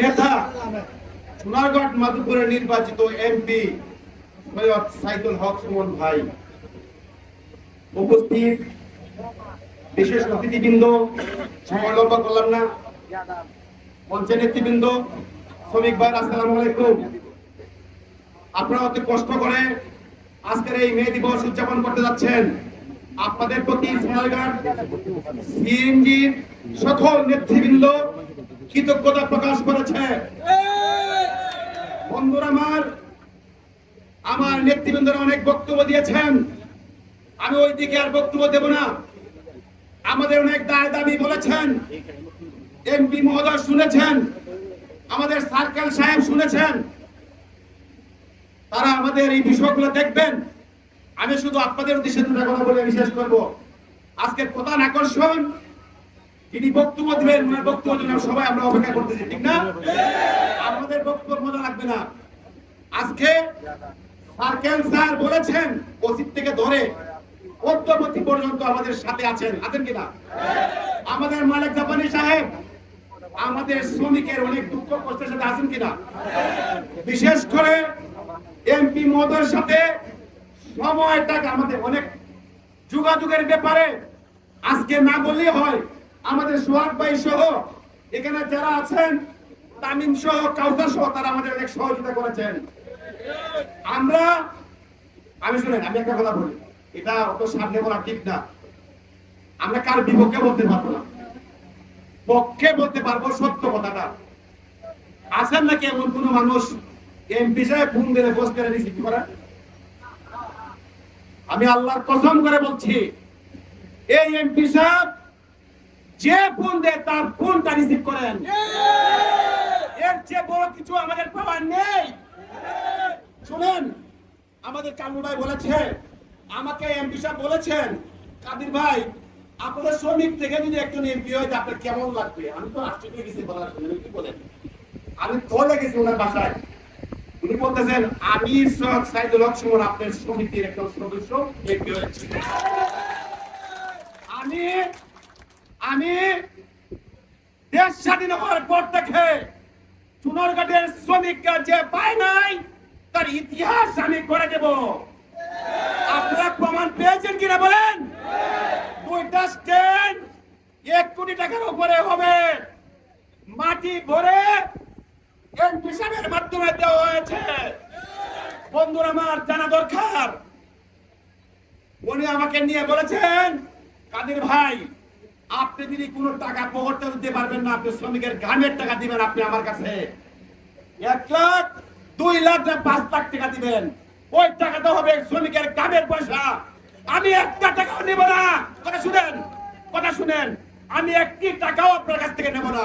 নেতা সোনারগঞ্জ মাধুপুরের নির্বাচিত এমপি সৈয়দ সাইদুল হক সুমন ভাই। উপস্থিত বিশেষ অতিথিবৃন্দ লম্বা করলাম না। মঞ্চের নেতৃবৃন্দ, শ্রমিক ভাই আসসালামু আলাইকুম। আপনারা অতি কষ্ট করে আজকের এই মে দিবস উদযাপন করতে যাচ্ছেন। আপনাদের প্রতি সোনারগাঁও সিএনজির সকল নেতৃবৃন্দ কৃতজ্ঞতা প্রকাশ করেছে। বন্ধুরা আমার আমার নেতৃবৃন্দরা অনেক বক্তব্য দিয়েছেন। আমি ওই দিকে আর বক্তব্য দেব না। আমাদের অনেক দায় দাবি বলেছেন। এমপি মহোদয় শুনেছেন। আমাদের সার্কেল সাহেব শুনেছেন। তারা আমাদের এই বিষয়গুলো দেখবেন। আমি শুধু আপনাদের উদ্দেশ্যে দুটা কথা বলে আমি করব। আজকের প্রধান আকর্ষণ যিনি বক্তব্য দিবেন, ওনার বক্তব্য জন্য সবাই আমরা অপেক্ষা করতেছি, ঠিক না? আমাদের বক্তব্য মজা লাগবে না। আজকে সার্কেল স্যার বলেছেন অসিত থেকে ধরে অদ্যবতী পর্যন্ত আমাদের সাথে আছেন। আছেন কিনা? আমাদের মালিক জাপানি সাহেব, আমাদের শ্রমিকের অনেক দুঃখ কষ্টের সাথে আছেন কিনা? বিশেষ করে এমপি মহোদয়ের সাথে সময়টাকে আমাদের অনেক যোগাযোগের ব্যাপারে আজকে না বললেই হয় আমাদের সোহাগ ভাই সহ এখানে যারা আছেন, তামিম সহ, কাউসার সহ, তারা আমাদের অনেক সহযোগিতা করেছেন। আমরা, আমি শুনেন, আমি একটা কথা বলি, এটা অত সামনে বলা ঠিক না। আমরা কার বিপক্ষে বলতে পারব না? পক্ষে বলতে পারব সত্য কথাটা। আছেন নাকি এমন কোন মানুষ এমপি সাহেব ফোন দিলে পোস্ট করে রিসিভ করে আমি আল্লাহর কসম করে বলছি, এই এমপি সাহেব যে ফোন দেয়, তার ফোনটা রিসিভ করেন। এর চেয়ে বড় কিছু আমাদের পাওয়ার নেই। শুনেন, আমাদের কামরু ভাই বলেছে আমাকে এমপি সাহেব বলেছেন, কাদির ভাই, আপনাদের শ্রমিক থেকে যদি একজন এমপি হয় আপনার কেমন লাগবে? আমি তো আশ্চর্য গেছি শুনে কি বলেন? আমি চলে গেছি ওনার বাসায়। উনি বলতেছেন, আমি সৈয়দ সাইদুল হক সুমন, আপনার সমিতির একজন সদস্য এমপি হয়েছি। আমি আমি দেশ স্বাধীন হওয়ার পর থেকে সোনারঘাটের শ্রমিকরা যে পায় নাই, তার ইতিহাস আমি করে দেব। আপনারা প্রমাণ পেয়েছেন কিনা বলেন? দুইটা স্ট্যান্ড এক কোটি টাকার উপরে হবে। মাটি ভরে এমপি মাধ্যমে দেওয়া হয়েছে। বন্ধুরা, আমার জানা দরকার। উনি আমাকে নিয়ে বলেছেন, কাদের ভাই আপনি যদি কোনো টাকা পকেটে দিতে পারবেন না, আপনি শ্রমিকের গ্রামের টাকা দিবেন আপনি আমার কাছে। এক লাখ, দুই লাখ না পাঁচ লাখ টাকা দিবেন। ওই টাকাটা হবে শ্রমিকের গ্রামের পয়সা। আমি একটা টাকাও নেব না। কথা শুনেন কথা শুনেন। আমি একটি টাকাও আপনার কাছ থেকে নেব না।